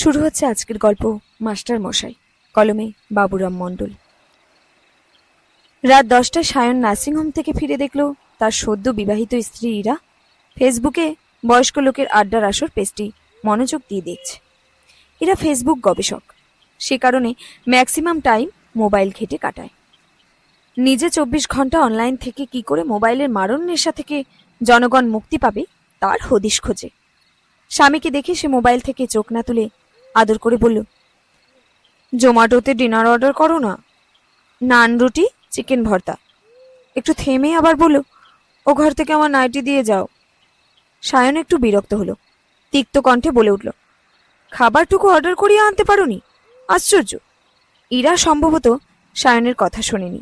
শুরু হচ্ছে আজকের গল্প মাস্টার মশাই, কলমে বাবুরাম মণ্ডল। রাত দশটায় সায়ন নার্সিংহোম থেকে ফিরে দেখল তার সদ্য বিবাহিত স্ত্রী ইরা ফেসবুকে বয়স্ক লোকের আড্ডার আসর পেজটি মনোযোগ দিয়ে দেখছে। এরা ফেসবুক গবেষক। সে কারণে ম্যাক্সিমাম টাইম মোবাইল ঘেটে কাটায়। নিজে চব্বিশ ঘণ্টা অনলাইন থেকে কি করে মোবাইলের মারণ নেশা থেকে জনগণ মুক্তি পাবে, তার হদিশ খোঁজে। স্বামীকে দেখে সে মোবাইল থেকে চোখ না তুলে আদর করে বলল জোম্যাটোতে ডিনার অর্ডার করো না? নান রুটি চিকেন ভর্তা। একটু থেমে আবার বলল, ও ঘর থেকে আমার নাইটি দিয়ে যাও। সায়ন একটু বিরক্ত হলো, তিক্ত কণ্ঠে বলে উঠল, খাবারটুকু অর্ডার করিয়ে আনতে পারোনি? আশ্চর্য! ইরা সম্ভবত সায়নের কথা শোনেনি।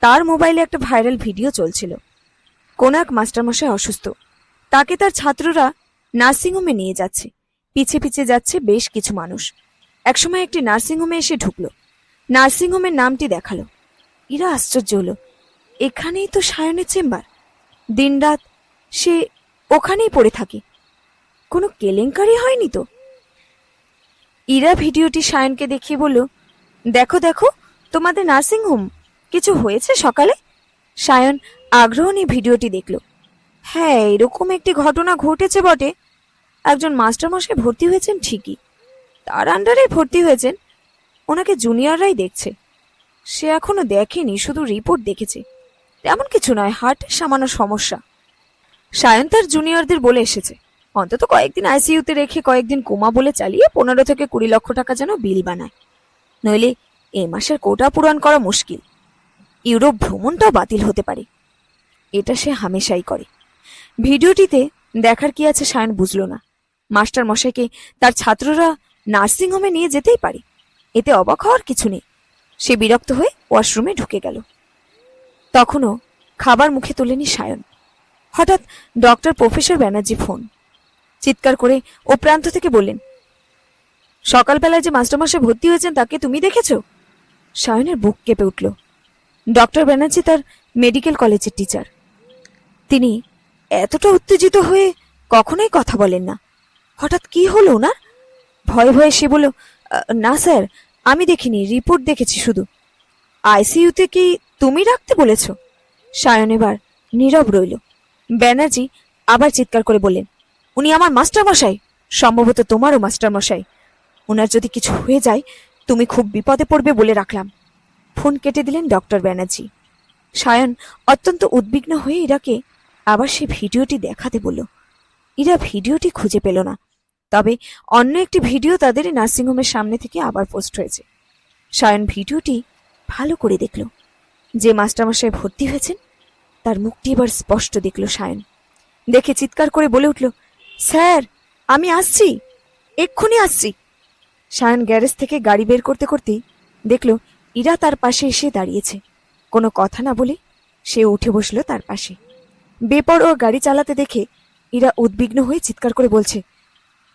তার মোবাইলে একটা ভাইরাল ভিডিও চলছিল। কোন এক মাস্টারমশাই অসুস্থ। তাকে তার ছাত্ররা নার্সিংহোমে নিয়ে যাচ্ছে। পিছে পিছে যাচ্ছে বেশ কিছু মানুষ। একসময় একটি নার্সিংহোমে এসে ঢুকলো। নার্সিংহোমের নামটি দেখাল। ইরা আশ্চর্য হলো। এখানেই তো সায়নের চেম্বার। দিনরাত সে ওখানেই পড়ে থাকে। কোনো কেলেঙ্কারি হয়নি তো? ইরা ভিডিওটি সায়নকে দেখিয়ে বলল, দেখো দেখো, তোমাদের নার্সিংহোম, কিছু হয়েছে সকালে? সায়ন আগ্রহ নিয়ে ভিডিওটি দেখল। হ্যাঁ এরকম একটি ঘটনা ঘটেছে বটে। একজন মাস্টারমশাই ভর্তি হয়েছেন ঠিকই। তার আন্ডারে ভর্তি হয়েছেন, ওনাকে জুনিয়ররাই দেখছে। সে এখনও দেখেনি, শুধু রিপোর্ট দেখেছে। তেমন কিছু নয়, হার্টের সামান্য সমস্যা। সায়ন তার জুনিয়রদের বলে এসেছে, অন্তত কয়েকদিন আইসিইউতে রেখে কয়েকদিন কোমা বলে চালিয়ে পনেরো থেকে কুড়ি লক্ষ টাকা যেন বিল বানায়। নইলে এ মাসের কোটা পূরণ করা মুশকিল। ইউরোপ ভ্রমণটাও বাতিল হতে পারে। এটা সে হামেশাই করে। ভিডিওটিতে দেখার কি আছে সায়ন বুঝল না। মাস্টার মশাইকে তার ছাত্ররা নার্সিংহোমে নিয়ে যেতেই পারে। এতে অবাক হওয়ার কিছু নেই। সে বিরক্ত হয়ে ওয়াশরুমে ঢুকে গেল। তখনও খাবার মুখে তোলেনি সায়ন। হঠাৎ ডক্টর প্রফেসর ব্যানার্জি ফোন। চিৎকার করে ও প্রান্ত থেকে বললেন, সকালবেলায় যে মাস্টারমশাই ভর্তি হয়েছেন তাকে তুমি দেখেছ? সায়নের বুক কেঁপে উঠল। ডক্টর ব্যানার্জি তার মেডিকেল কলেজের টিচার। তিনি এতটা উত্তেজিত হয়ে কখনোই কথা বলেন না। হঠাৎ কি হলো ওনার? ভয়ে ভয়ে সে বলল না স্যার, আমি দেখিনি, রিপোর্ট দেখেছি শুধু। আইসিইউতে কি তুমি রাখতে বলেছ? সায়ন এবার নীরব রইল। ব্যানার্জি আবার চিৎকার করে বললেন, উনি আমার মাস্টার মশাই সম্ভবত তোমারও মাস্টার মশাই ওনার যদি কিছু হয়ে যায়, তুমি খুব বিপদে পড়বে বলে রাখলাম। ফোন কেটে দিলেন ডক্টর ব্যানার্জি। সায়ন অত্যন্ত উদ্বিগ্ন হয়ে ইরাকে আবার সে ভিডিওটি দেখাতে বলল, ইরা ভিডিওটি খুঁজে পেল না। তবে অন্য একটি ভিডিও তাদের নার্সিংহোমের সামনে থেকে আবার পোস্ট হয়েছে। সায়ন ভিডিওটি ভালো করে দেখল। যে মাস্টারমশাই ভর্তি হয়েছেন, তার মুখটি এবার স্পষ্ট দেখল সায়ন। দেখে চিৎকার করে বলে উঠল, স্যার, আমি আসছি, এক্ষুনি আসছি। সায়ন গ্যারেজ থেকে গাড়ি বের করতে করতেই দেখল, ইরা তার পাশে এসে দাঁড়িয়েছে। কোনো কথা না বলে সে উঠে বসল তার পাশে। বেপরোয়া গাড়ি চালাতে দেখে ইরা উদ্বিগ্ন হয়ে চিৎকার করে বলছে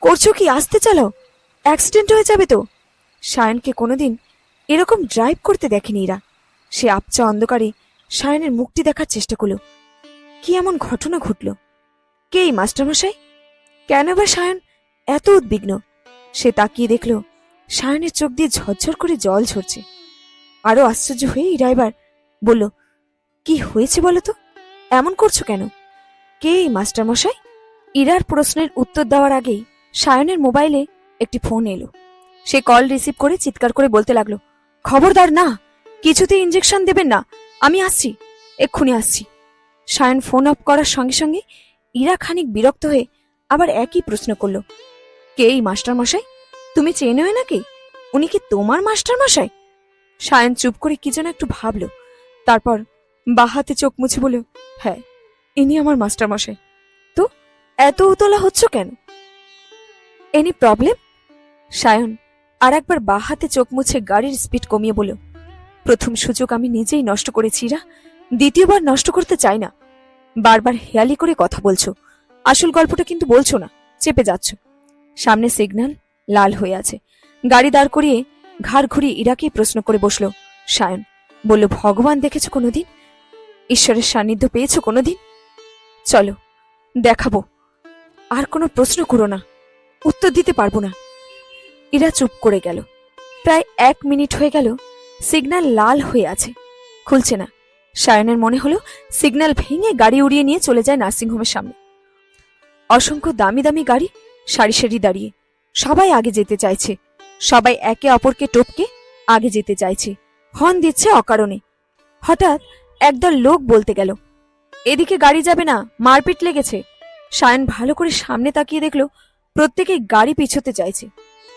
করছ কি? আসতে চালাও। অ্যাক্সিডেন্ট হয়ে যাবে তো। সায়নকে কোনোদিন এরকম ড্রাইভ করতে দেখেনি ইরা সে আপচা অন্ধকারে সায়নের মুখটি দেখার চেষ্টা করল। কি এমন ঘটনা ঘটল? কে এই মাস্টারমশাই? কেন বা সায়ন এত উদ্বিগ্ন? সে তাকিয়ে দেখল, সায়নের চোখ দিয়ে ঝরঝর করে জল ঝরছে। আরও আশ্চর্য হয়ে ইরা এবার বলল, কি হয়েছে বলো তো? এমন করছ কেন? কে এই মাস্টারমশাই? ইরার প্রশ্নের উত্তর দেওয়ার আগেই সায়নের মোবাইলে একটি ফোন এলো। সে কল রিসিভ করে চিৎকার করে বলতে লাগল, খবরদার, না কিছুতে ইঞ্জেকশন দেবেন না। আমি আসছি, এক্ষুনি আসছি। সায়ন ফোন অফ করার সঙ্গে সঙ্গে ইরা খানিক বিরক্ত হয়ে আবার একই প্রশ্ন করল, কে এই মাস্টার মশাই তুমি চেনো নাকি? উনি কি তোমার মাস্টার মশাই সায়ন চুপ করে কি যেন একটু ভাবলো, তারপর বাহাতে চোখ মুছে বলল হ্যাঁ ইনি আমার মাস্টার মশাই তো, এত উতলা হচ্ছ কেন? এনি প্রবলেম সায়ন আর একবার বাহাতে চোখ মুছে গাড়ির স্পিড কমিয়ে বলল প্রথম সুযোগ আমি নিজেই নষ্ট করেছি, ইরা। দ্বিতীয়বার নষ্ট করতে চাই না। বারবার হেয়ালি করে কথা বলছো। আসল গল্পটা কিন্তু বলছো না, চেপে যাচ্ছ। সামনে সিগন্যাল লাল হয়ে আছে। গাড়ি দাঁড় করিয়ে ঘাড় ঘুরিয়ে ইরাকেই প্রশ্ন করে বসল। সায়ন, বলল, ভগবান দেখেছ কোনোদিন? ঈশ্বরের সান্নিধ্য পেয়েছ কোনোদিন? চলো, দেখাবো। আর কোনো প্রশ্ন করো না। উত্তর দিতে পারব না। ইরা চুপ করে গেল। প্রায় এক মিনিট হয়ে গেল, সিগন্যাল লাল হয়ে আছে। খুলছে না। সায়নের মনে হলো, সিগন্যাল ভেঙে গাড়ি উড়িয়ে নিয়ে চলে যায় নার্সিংহোমের সামনে। অসংখ্য দামি দামি গাড়ি, সারি সারি দাঁড়িয়ে। সবাই আগে যেতে চাইছে। সবাই একে অপরকে টপকে আগে যেতে চাইছে। হর্ন দিচ্ছে অকারণে। হঠাৎ একদল লোক বলতে গেল, এদিকে গাড়ি যাবে না, মারপিট লেগেছে। সায়ন ভালো করে সামনে তাকিয়ে দেখল প্রত্যেকে গাড়ি পিছোতে চাইছে।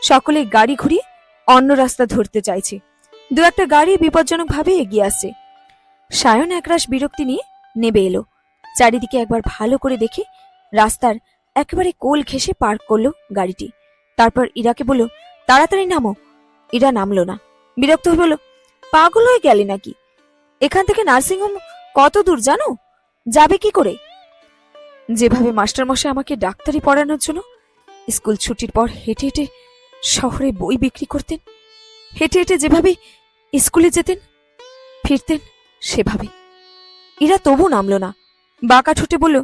সকলে গাড়ি ঘুরিয়ে অন্য রাস্তা ধরতে চাইছে। দু একটা গাড়ি বিপজ্জনকভাবে এগিয়ে আসছে। সায়ন একরাশ বিরক্তি নিয়ে নেবে এলো। চারিদিকে একবার ভালো করে দেখে রাস্তার একেবারে কোল ঘেসে পার্ক করল গাড়িটি। তারপর ইরাকে বলল, তাড়াতাড়ি নামো। ইরা নামলো না। বিরক্ত হয়ে বলল, পাগল হয়ে গেলে নাকি? এখান থেকে নার্সিংহোম কত দূর জানো? যাবে কি করে? যেভাবে মাস্টারমশাই আমাকে ডাক্তারি পড়ানোর জন্য স্কুল ছুটির পর হেঁটে হেঁটে শহরে বই বিক্রি করতেন। হেঁটে হেঁটে যেভাবে স্কুলে যেতেন, ফিরতেন সেভাবে এরা তবু নামলো না। বাঁকা ঠুটে বলল,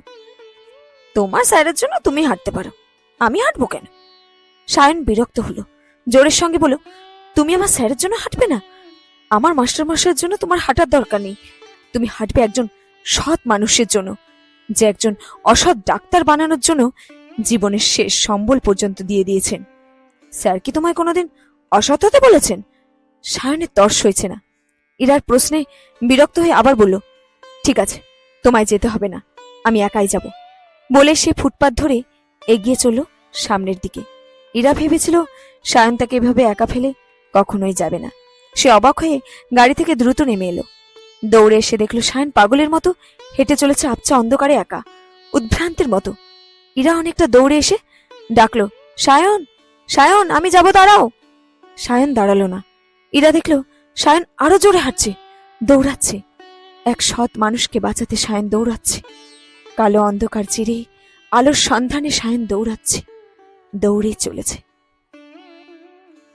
তোমার স্যারের জন্য তুমি হাঁটতে পারো। আমি হাঁটবো কেন? সায়ন বিরক্ত হলো, জোরের সঙ্গে বলল, তুমি আমার স্যারের জন্য হাঁটবে না? আমার মাস্টারমশাইয়ের জন্য তোমার হাঁটার দরকার নেই। তুমি হাঁটবে একজন সৎ মানুষের জন্য, যে একজন অসৎ ডাক্তার বানানোর জন্য জীবনের শেষ সম্বল পর্যন্ত দিয়ে দিয়েছেন। স্যার কি তোমায় কোনোদিন অসৎ বলেছেন? সায়নের তর্স হয়েছে না। ইরার প্রশ্নে বিরক্ত হয়ে আবার বলল, ঠিক আছে, তোমায় যেতে হবে না, আমি একাই যাব। বলে সে ফুটপাত ধরে এগিয়ে চলল সামনের দিকে। ইরা ভেবেছিল সায়ন তাকে এভাবে একা ফেলে কখনোই যাবে না। সে অবাক হয়ে গাড়ি থেকে দ্রুত নেমে এলো। দৌড়ে এসে দেখল সায়ন পাগলের মতো হেঁটে চলেছে আবছা অন্ধকারে একা, উদ্ভ্রান্তের মতো। ইরা অনেকটা দৌড়ে এসে ডাকলো, সায়ন সায়ন, আমি যাব, দাঁড়াও। সায়ন দাঁড়াল না। ইরা দেখল সায়ন আরও জোরে হাঁটছে, দৌড়াচ্ছে। এক সৎ মানুষকে বাঁচাতে সায়ন দৌড়াচ্ছে। কালো অন্ধকার চিরে আলোর সন্ধানে সায়ন দৌড়াচ্ছে, দৌড়ে চলেছে।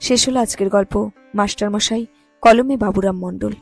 শেষ হলো আজকের গল্প, মাস্টারমশাই, কলমে বাবুরাম মণ্ডল।